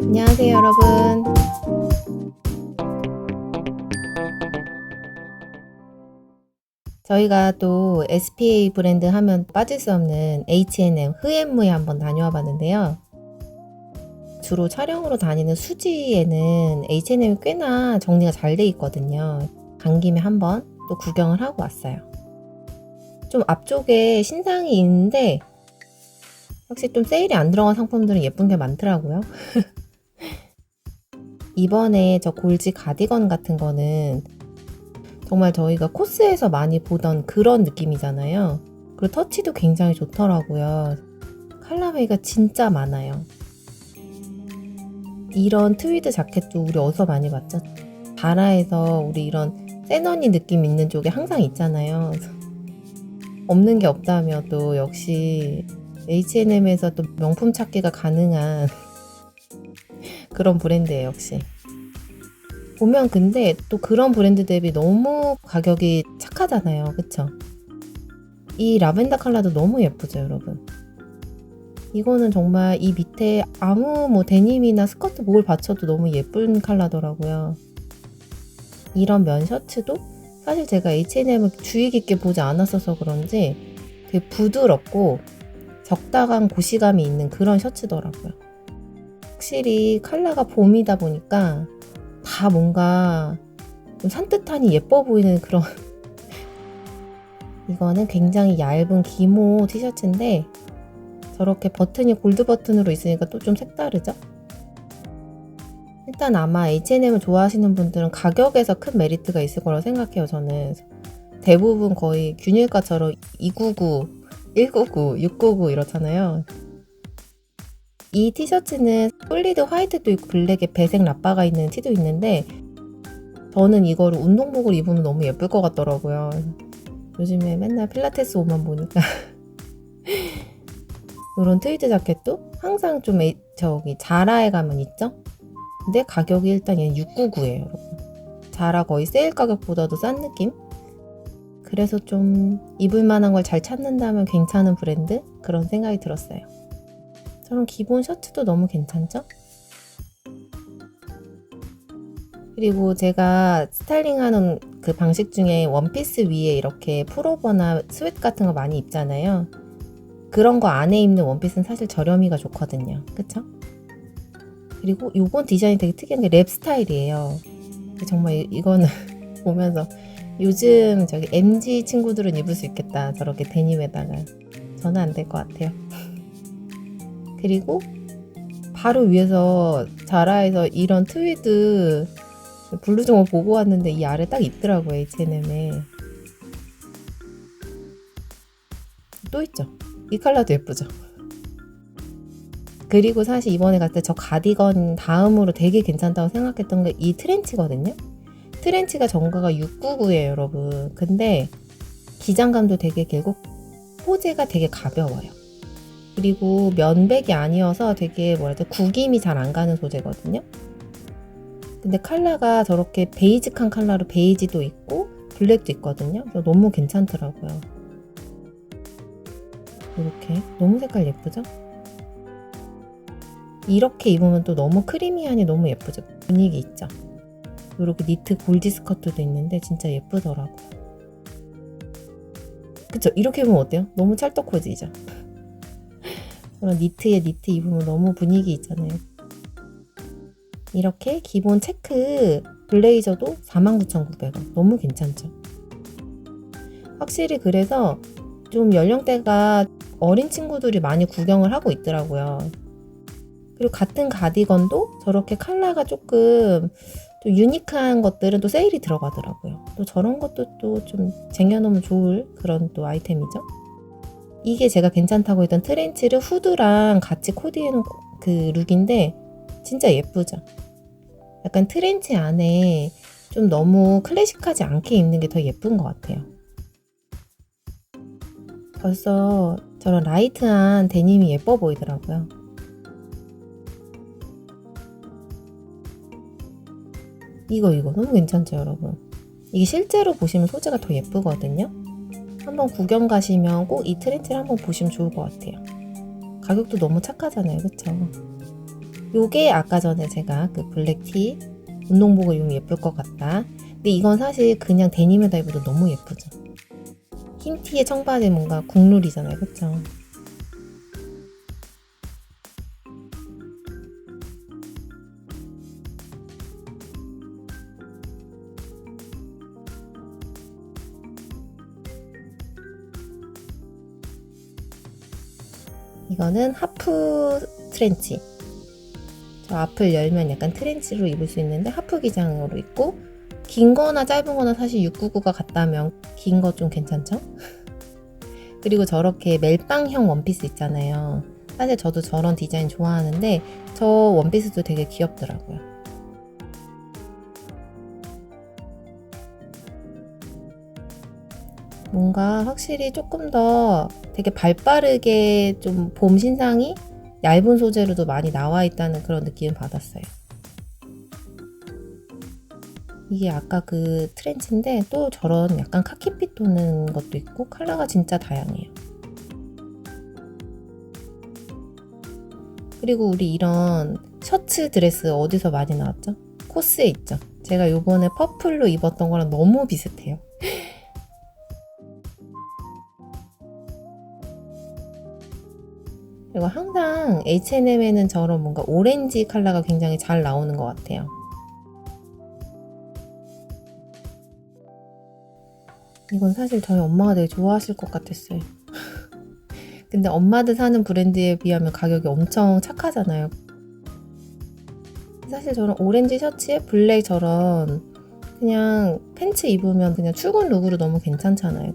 안녕하세요, 여러분. 저희가 또 SPA 브랜드 하면 빠질 수 없는 H&M 흐앤무에 한번 다녀와 봤는데요. 주로 촬영으로 다니는 수지에는 H&M이 꽤나 정리가 잘 돼 있거든요. 간 김에 한번 또 구경을 하고 왔어요. 좀 앞쪽에 신상이 있는데 확실히 좀 세일이 안 들어간 상품들은 예쁜 게 많더라고요. 이번에 저 골지 가디건 같은 거는 정말 저희가 코스에서 많이 보던 그런 느낌이잖아요. 그리고 터치도 굉장히 좋더라고요. 칼라웨이가 진짜 많아요. 이런 트위드 자켓도 우리 어디서 많이 봤죠? 자라에서 우리 이런 세너니 느낌 있는 쪽에 항상 있잖아요. 없는 게 없다며 또 역시 H&M에서 또 명품 찾기가 가능한 그런 브랜드예요, 역시. 보면 근데 또 그런 브랜드 대비 너무 가격이 착하잖아요. 그쵸? 이 라벤더 컬러도 너무 예쁘죠, 여러분? 이거는 정말 이 밑에 아무 뭐 데님이나 스커트 뭘 받쳐도 너무 예쁜 컬러더라고요. 이런 면 셔츠도 사실 제가 H&M을 주의 깊게 보지 않았어서 그런지 되게 부드럽고 적당한 고시감이 있는 그런 셔츠더라고요. 확실히 컬러가 봄이다 보니까 다 뭔가 좀 산뜻하니 예뻐 보이는 그런 이거는 굉장히 얇은 기모 티셔츠인데 저렇게 버튼이 골드 버튼으로 있으니까 또 좀 색다르죠? 일단 아마 H&M을 좋아하시는 분들은 가격에서 큰 메리트가 있을 거라고 생각해요, 저는. 대부분 거의 균일가처럼 299, 199, 699 이렇잖아요. 이 티셔츠는 솔리드 화이트도 있고 블랙에 배색 라빠가 있는 티도 있는데 저는 이거를 운동복을 입으면 너무 예쁠 것 같더라고요. 요즘에 맨날 필라테스 옷만 보니까 이런 트위드 자켓도 항상 좀 에- 저기 자라에 가면 있죠? 근데 가격이 일단 얘는 699예요, 여러분. 자라 거의 세일 가격보다도 싼 느낌? 그래서 좀 입을 만한 걸 잘 찾는다면 괜찮은 브랜드? 그런 생각이 들었어요. 저런 기본 셔츠도 너무 괜찮죠? 그리고 제가 스타일링하는 그 방식 중에 원피스 위에 이렇게 풀오버나 스웨트 같은 거 많이 입잖아요. 그런 거 안에 입는 원피스는 사실 저렴이가 좋거든요. 그쵸? 그리고 요건 디자인이 되게 특이한 게 랩 스타일이에요. 정말 이- 이거는 보면서 요즘 저기 MG 친구들은 입을 수 있겠다. 저렇게 데님에다가. 저는 안 될 것 같아요. 그리고 바로 위에서 자라에서 이런 트위드 블루종을 보고 왔는데 이 아래 딱 있더라고요 H&M에. 또 있죠. 이 컬러도 예쁘죠. 그리고 사실 이번에 갔을 때 저 가디건 다음으로 되게 괜찮다고 생각했던 게 이 트렌치거든요. 트렌치가 정가가 699예요 여러분. 근데 기장감도 되게 길고 소재가 되게 가벼워요 그리고 면백이 아니어서 되게 뭐랄까 구김이 잘 안 가는 소재거든요. 근데 컬러가 저렇게 베이직한 컬러로 베이지도 있고 블랙도 있거든요. 너무 괜찮더라고요. 이렇게 너무 색깔 예쁘죠? 이렇게 입으면 또 너무 크리미하니 너무 예쁘죠? 분위기 있죠? 이렇게 니트 골지 스커트도 있는데 진짜 예쁘더라고요. 그쵸? 이렇게 입으면 어때요? 너무 찰떡코지죠? 그런 니트에 니트 입으면 너무 분위기 있잖아요. 이렇게 기본 체크 블레이저도 49,900원. 너무 괜찮죠? 확실히 그래서 좀 연령대가 어린 친구들이 많이 구경을 하고 있더라고요. 그리고 같은 가디건도 저렇게 컬러가 조금 또 유니크한 것들은 또 세일이 들어가더라고요. 또 저런 것도 또 좀 쟁여놓으면 좋을 그런 또 아이템이죠. 이게 제가 괜찮다고 했던 트렌치를 후드랑 같이 코디해놓은 그 룩인데 진짜 예쁘죠? 약간 트렌치 안에 좀 너무 클래식하지 않게 입는 게 더 예쁜 것 같아요. 벌써 저런 라이트한 데님이 예뻐 보이더라고요. 이거 이거 너무 괜찮죠 여러분? 이게 실제로 보시면 소재가 더 예쁘거든요. 한번 구경 가시면 꼭 이 트렌치를 한번 보시면 좋을 것 같아요. 가격도 너무 착하잖아요, 그쵸? 요게 아까 전에 제가 그 블랙티 운동복을 입으면 예쁠 것 같다. 근데 이건 사실 그냥 데님에다 입어도 너무 예쁘죠. 흰 티에 청바지 뭔가 국룰이잖아요. 그쵸? 이거는 하프 트렌치. 저 앞을 열면 약간 트렌치로 입을 수 있는데 하프 기장으로 입고 긴 거나 짧은 거나 사실 699가 같다면 긴 거 좀 괜찮죠? 그리고 저렇게 멜빵형 원피스 있잖아요. 사실 저도 저런 디자인 좋아하는데 저 원피스도 되게 귀엽더라고요. 뭔가 확실히 조금 더 되게 발 빠르게 좀 봄 신상이 얇은 소재로도 많이 나와 있다는 그런 느낌을 받았어요. 이게 아까 그 트렌치인데 또 저런 약간 카키빛 도는 것도 있고 컬러가 진짜 다양해요. 그리고 우리 이런 셔츠 드레스 어디서 많이 나왔죠? 코스에 있죠. 제가 요번에 퍼플로 입었던 거랑 너무 비슷해요. 그리고 항상 H&M에는 저런 뭔가 오렌지 컬러가 굉장히 잘 나오는 것 같아요. 이건 사실 저희 엄마가 되게 좋아하실 것 같았어요. 근데 엄마들 사는 브랜드에 비하면 가격이 엄청 착하잖아요. 사실 저런 오렌지 셔츠에 블랙 저런 그냥 팬츠 입으면 그냥 출근 룩으로 너무 괜찮잖아요.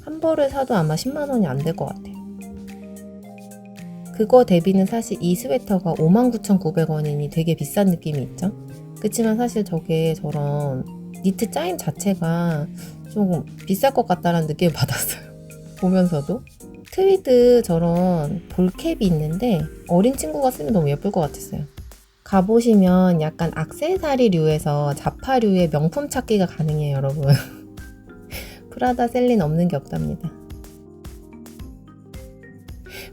한 벌을 사도 아마 10만 원이 안 될 것 같아요. 그거 대비는 사실 이 스웨터가 59,900원이니 되게 비싼 느낌이 있죠? 그치만 사실 저게 저런 니트 짜임 자체가 좀 비쌀 것 같다는 느낌을 받았어요. 보면서도. 트위드 저런 볼캡이 있는데 어린 친구가 쓰면 너무 예쁠 것 같았어요. 가보시면 약간 악세사리류에서 자파류의 명품 찾기가 가능해요, 여러분. 프라다 셀린 없는 게 없답니다.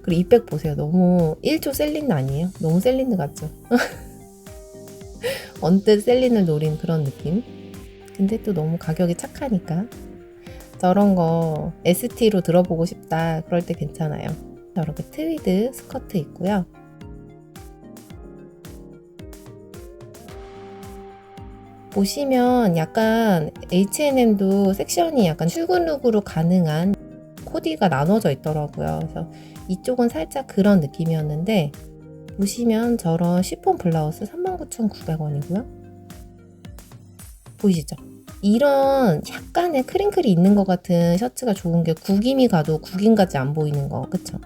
그리고 이 백 보세요. 너무 1초 셀린 아니에요? 너무 셀린드 같죠? 언뜻 셀린을 노린 그런 느낌? 근데 또 너무 가격이 착하니까 저런 거 ST로 들어보고 싶다 그럴 때 괜찮아요. 저렇게 트위드 스커트 있고요. 보시면 약간 H&M도 섹션이 약간 출근 룩으로 가능한 코디가 나눠져 있더라고요. 그래서 이쪽은 살짝 그런 느낌이었는데 보시면 저런 시폰 블라우스 39,900원이고요. 보이시죠? 이런 약간의 크링클이 있는 것 같은 셔츠가 좋은 게 구김이 가도 구김같이 안 보이는 거 그쵸?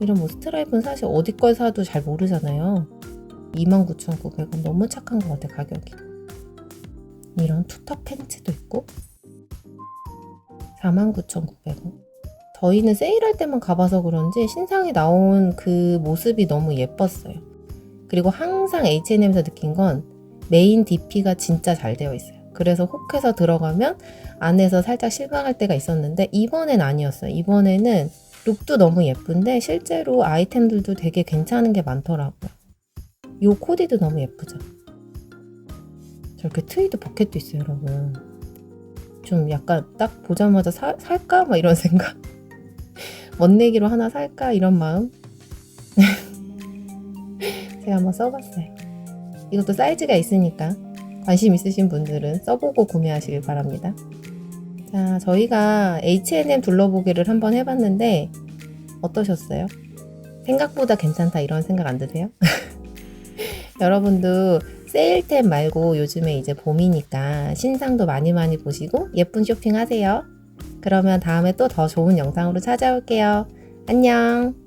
이런 뭐 스트라이프는 사실 어디 걸 사도 잘 모르잖아요 29,900원 너무 착한 것 같아 가격이 이런 투턱 팬츠도 있고 49,900원 저희는 세일할 때만 가봐서 그런지 신상에 나온 그 모습이 너무 예뻤어요 그리고 항상 H&M에서 느낀 건 메인 DP가 진짜 잘 되어 있어요. 그래서 혹해서 들어가면 안에서 살짝 실망할 때가 있었는데 이번엔 아니었어요. 이번에는 룩도 너무 예쁜데 실제로 아이템들도 되게 괜찮은 게 많더라고요. 이 코디도 너무 예쁘죠? 저렇게 트위드 포켓도 있어요, 여러분. 좀 약간 딱 보자마자 사, 살까? 막 이런 생각. 멋내기로 하나 살까? 이런 마음. 제가 한번 써봤어요. 이것도 사이즈가 있으니까 관심 있으신 분들은 써보고 구매하시길 바랍니다. 자, 저희가 H&M 둘러보기를 한번 해봤는데 어떠셨어요? 생각보다 괜찮다 이런 생각 안 드세요? 여러분도 세일템 말고 요즘에 이제 봄이니까 신상도 많이 많이 보시고 예쁜 쇼핑 하세요. 그러면 다음에 또 더 좋은 영상으로 찾아올게요. 안녕!